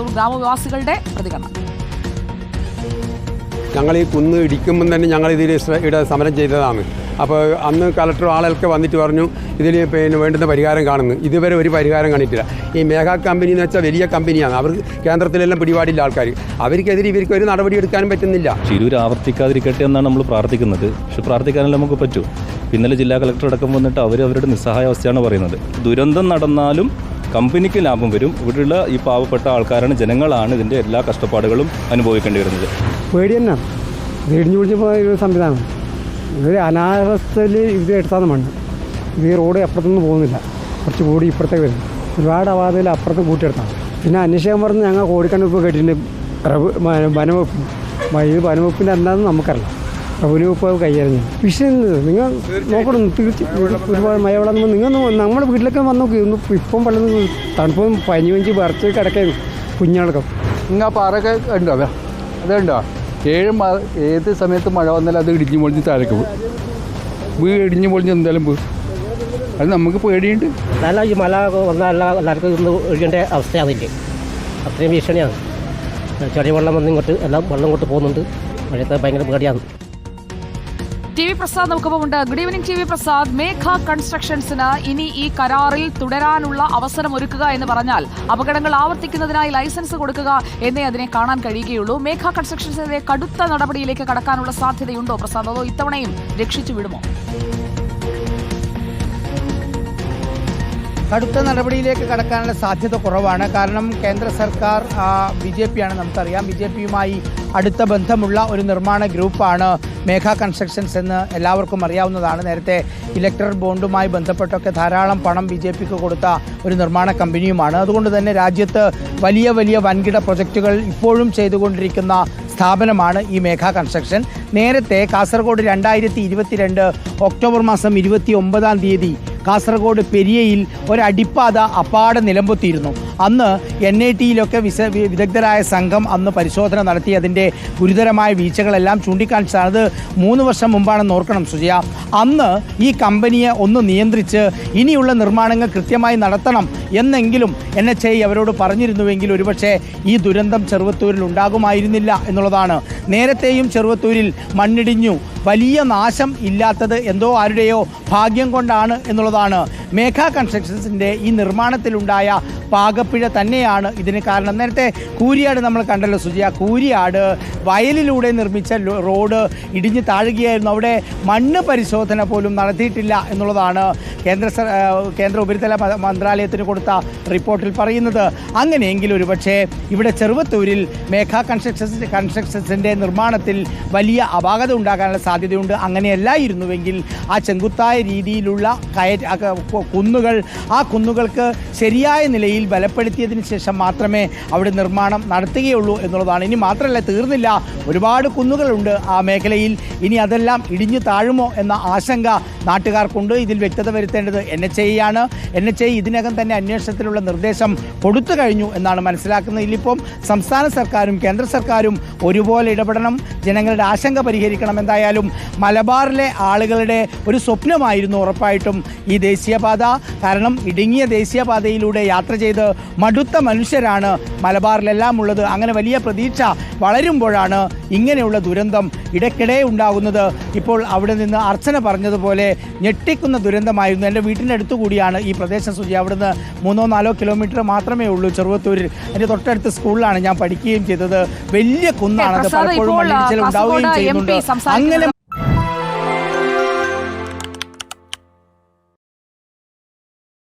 ചെറുവത്തൂർ ഗ്രാമവാസികളുടെ പ്രതികരണം. ഞങ്ങൾ ഈ കുന്ന് ഇടിക്കുമ്പം തന്നെ ഞങ്ങൾ ഇതിൽ ഇവിടെ സമരം ചെയ്തതാണ്. അപ്പോൾ അന്ന് കലക്ടർ ആളുകൾക്ക് വന്നിട്ട് പറഞ്ഞു ഇതിൽ പിന്നെ വേണ്ടുന്ന പരിഹാരം കാണുന്നു. ഇതുവരെ ഒരു പരിഹാരം കാണിട്ടില്ല ഈ മേഘ കമ്പനി എന്ന് വെച്ചാൽ വലിയ കമ്പനിയാണ്. അവർ കേന്ദ്രത്തിലെല്ലാം പിടിപാടില്ല ആൾക്കാർ. അവർക്കെതിരെ ഇവർക്ക് ഒരു നടപടി എടുക്കാനും പറ്റുന്നില്ല. ചിരൂർ ആവർത്തിക്കാതിരിക്കട്ടെ എന്നാണ് നമ്മൾ പ്രാർത്ഥിക്കുന്നത്. പക്ഷെ പ്രാർത്ഥിക്കാനല്ല നമുക്ക് പറ്റൂ. ഇന്നലെ ജില്ലാ കളക്ടർ അടക്കം വന്നിട്ട് അവർ അവരുടെ നിസ്സഹായ അവസ്ഥയാണ് പറയുന്നത്. ദുരന്തം നടന്നാലും കമ്പനിക്ക് ലാഭം വരും. ഇവിടെയുള്ള ഈ പാവപ്പെട്ട ആൾക്കാരാണ് ജനങ്ങളാണ് ഇതിന്റെ എല്ലാ കഷ്ടപ്പാടുകളും അനുഭവിക്കേണ്ടി വരുന്നത് പേടി തന്നെ. വീടിഞ്ഞു പോയ ഒരു സംവിധാനം. ഇത് അനാവസ്ഥയിൽ ഇത് എടുത്താണ് മണ്ണ്. ഇത് ഈ റോഡ് അപ്പുറത്തൊന്നും പോകുന്നില്ല. കുറച്ച് കൂടി ഇപ്പുറത്തേക്ക് വരും. ഒരുപാട് അവാദയിൽ അപ്പുറത്ത് കൂട്ടിയെടുത്താണ് പിന്നെ അന്വേഷിക്കാൻ പറഞ്ഞ് ഞങ്ങൾ കോടിക്കണ്ണിപ്പ് കേട്ടിട്ടുണ്ട് വനവകുപ്പ് ഇത് വനവകുപ്പിന്റെ എന്താണെന്ന് നമുക്കറിയാം. റവന്യൂ കൈയറിഞ്ഞു കൈകാര്യം വിഷയം നിങ്ങൾ നോക്കണം തീർച്ച ഒരുപാട് മഴവെള്ളം നിങ്ങൾ നമ്മുടെ വീട്ടിലൊക്കെ വന്നു നോക്കി. ഒന്ന് ഇപ്പം വെള്ളം തണുപ്പും പനി വഞ്ചി വരച്ച് കിടക്കുന്നു നിങ്ങൾ ആ പാറൊക്കെ ഉണ്ടോ? അതെ. അതുണ്ടോ ഏഴ് മ ഏത് സമയത്ത് മഴ വന്നാലും അത് ഇടിഞ്ഞു പൊളിഞ്ഞ് താഴേക്ക് പോകും വീട് ഇടിഞ്ഞു പൊളിഞ്ഞ് എന്തായാലും പോകും അത് നമുക്ക് പേടിയുണ്ട്. നല്ല ഈ മല വന്നാൽ എല്ലാ എല്ലാവർക്കും ഇന്ന് ഒഴിക്കേണ്ട അവസ്ഥയാണ് അതിന്റെ അത്രയും ഭീഷണിയാണ്. ചെറിയ വെള്ളം വന്ന് ഇങ്ങോട്ട് എല്ലാം വെള്ളം ഇങ്ങോട്ട് പോകുന്നുണ്ട്. മഴയത്ത് ഭയങ്കര പേടിയാണ്. T V Prasad നമുക്കൊപ്പമുണ്ട്. Good evening T V Prasad. Megha കൺസ്ട്രക്ഷൻസിന് ഇനി ഈ കരാറിൽ തുടരാനുള്ള അവസരം ഒരുക്കുക എന്ന് പറഞ്ഞാൽ അപകടങ്ങൾ ആവർത്തിക്കുന്നതിനായി ലൈസൻസ് കൊടുക്കുക എന്നേ അതിനെ കാണാൻ കഴിയുകയുള്ളൂ. മേഘ കൺസ്ട്രക്ഷൻസിനെതിരെ കടുത്ത നടപടിയിലേക്ക് കടക്കാനുള്ള സാധ്യതയുണ്ടോ പ്രസാദ്? അതോ ഇത്തവണയും രക്ഷിച്ചു വിടുമോ? കടുത്ത നടപടിയിലേക്ക് കടക്കാനുള്ള സാധ്യത കുറവാണ്. കാരണം കേന്ദ്ര സർക്കാർ ബി ജെ പിയാണ് നമുക്കറിയാം. ബി ജെ പിയുമായി അടുത്ത ബന്ധമുള്ള ഒരു നിർമ്മാണ ഗ്രൂപ്പാണ് മേഘ കൺസ്ട്രക്ഷൻസ് എന്ന് എല്ലാവർക്കും അറിയാവുന്നതാണ്. നേരത്തെ ഇലക്ട്രൽ ബോണ്ടുമായി ബന്ധപ്പെട്ടൊക്കെ ധാരാളം പണം ബി ജെ പിക്ക് കൊടുത്ത ഒരു നിർമ്മാണ കമ്പനിയുമാണ്. അതുകൊണ്ട് തന്നെ രാജ്യത്ത് വലിയ വലിയ വൻകിട പ്രൊജക്റ്റുകൾ ഇപ്പോഴും ചെയ്തുകൊണ്ടിരിക്കുന്ന സ്ഥാപനമാണ് ഈ മേഘ കൺസ്ട്രക്ഷൻ. നേരത്തെ കാസർഗോഡ് രണ്ടായിരത്തി ഇരുപത്തിരണ്ട് ഒക്ടോബർ മാസം ഇരുപത്തി ഒമ്പതാം തീയതി കാസർഗോഡ് പെരിയയിൽ ഒരടിപ്പാത അപ്പാടെ നിലമ്പൊത്തിയിരുന്നു അന്ന് എൻ ഐ ടിയിലൊക്കെ വിസ വിദഗ്ധരായ സംഘം അന്ന് പരിശോധന നടത്തി അതിന്റെ ഗുരുതരമായ വീഴ്ചകളെല്ലാം ചൂണ്ടിക്കാണിച്ചതാണ്. അത് മൂന്ന് വർഷം മുമ്പാണെന്ന് ഓർക്കണം സുജയ. അന്ന് ഈ കമ്പനിയെ ഒന്ന് നിയന്ത്രിച്ച് ഇനിയുള്ള നിർമ്മാണങ്ങൾ കൃത്യമായി നടത്തണം എന്നെങ്കിലും എൻ എച്ച് ഐ അവരോട് പറഞ്ഞിരുന്നുവെങ്കിൽ ഒരുപക്ഷെ ഈ ദുരന്തം ചെറുവത്തൂരിൽ ഉണ്ടാകുമായിരുന്നില്ല എന്നുള്ളതാണ്. നേരത്തെയും ചെറുവത്തൂരിൽ മണ്ണിടിഞ്ഞു വലിയ നാശം ഇല്ലാത്തത് എന്തോ ആരുടെയോ ഭാഗ്യം കൊണ്ടാണ് എന്നുള്ളതാണ്. മേഘ കൺസ്ട്രക്ഷൻസിന്റെ ഈ നിർമ്മാണത്തിലുണ്ടായ പാകപ്പിഴ തന്നെയാണ് ഇതിന് കാരണം. നേരത്തെ കൂരിയാട് നമ്മൾ കണ്ടല്ലോ സുജിയ. കൂരിയാട് വയലിലൂടെ നിർമ്മിച്ച റോഡ് ഇടിഞ്ഞു താഴുകയായിരുന്നു. അവിടെ മണ്ണ് പരിശോധന പോലും നടത്തിയിട്ടില്ല എന്നുള്ളതാണ് കേന്ദ്ര കേന്ദ്ര ഉപരിതല മന്ത്രാലയത്തിന് കൊടുത്ത റിപ്പോർട്ടിൽ പറയുന്നത്. അങ്ങനെയെങ്കിൽ ഒരുപക്ഷെ ഇവിടെ ചെറുവത്തൂരിൽ മേഘ കൺസ്ട്രക്ഷൻസ് കൺസ്ട്രക്ഷൻസിന്റെ നിർമ്മാണത്തിൽ വലിയ അപാകത ഉണ്ടാകാനുള്ള സാധ്യതയുണ്ട്. അങ്ങനെയല്ലായിരുന്നുവെങ്കിൽ ആ ചെങ്കുത്തായ രീതിയിലുള്ള കയ ആ ക- കു- കുന്നുകൾ ആ കുന്നുകൾക്ക് ശരിയായ നിലയിൽ ബലപ്പെടുത്തിയതിന് ശേഷം മാത്രമേ അവിടെ നിർമ്മാണം നടത്തുകയുള്ളൂ എന്നുള്ളതാണ്. ഇനി മാത്രമല്ല തീർന്നില്ല. ഒരുപാട് കുന്നുകളുണ്ട് ആ മേഖലയിൽ. ഇനി അതെല്ലാം ഇടിഞ്ഞു താഴുമോ എന്ന ആശങ്ക നാട്ടുകാർക്കുണ്ട്. ഇതിൽ വ്യക്തത വരുത്തേണ്ടത് എൻ എച്ച് ഐ ആണ് എൻ എച്ച് ഐ ഇതിനകം തന്നെ അന്വേഷണത്തിലുള്ള നിർദ്ദേശം കൊടുത്തു കഴിഞ്ഞു എന്നാണ് മനസ്സിലാക്കുന്നത്. ഇതിലിപ്പം സംസ്ഥാന സർക്കാരും കേന്ദ്ര സർക്കാരും ഒരുപോലെ ഇടപെടണം. ജനങ്ങളുടെ ആശങ്ക പരിഹരിക്കണം. എന്തായാലും മലബാറിലെ ആളുകളുടെ ഒരു സ്വപ്നമായിരുന്നു ഉറപ്പായിട്ടും ഈ ദേശീയപാത കാരണം ഇടുങ്ങിയ ദേശീയപാതയിലൂടെ യാത്ര ചെയ്ത് മടുത്ത മനുഷ്യരാണ് മലബാറിലെല്ലാം ഉള്ളത്. അങ്ങനെ വലിയ പ്രതീക്ഷ വളരുമ്പോഴാണ് ഇങ്ങനെയുള്ള ദുരന്തം ഇടയ്ക്കിടെ ഉണ്ടാകുന്നത്. ഇപ്പോൾ അവിടെ നിന്ന് അർച്ചന പറഞ്ഞതുപോലെ ഞെട്ടിക്കുന്ന ദുരന്തമായിരുന്നു. എന്റെ വീട്ടിന്റെ അടുത്ത് കൂടിയാണ് ഈ പ്രദേശം സൂചി അവിടുന്ന് മൂന്നോ നാലോ കിലോമീറ്റർ മാത്രമേ ഉള്ളൂ ചെറുവത്തൂരിൽ. എന്റെ തൊട്ടടുത്ത് സ്കൂളിലാണ് ഞാൻ പഠിക്കുകയും ചെയ്തത്. വലിയ കുന്നാണ് പലപ്പോഴും മണ്ണിടിച്ചിൽ ഉണ്ടാവുകയും ചെയ്യുന്നുണ്ട്. അങ്ങനെ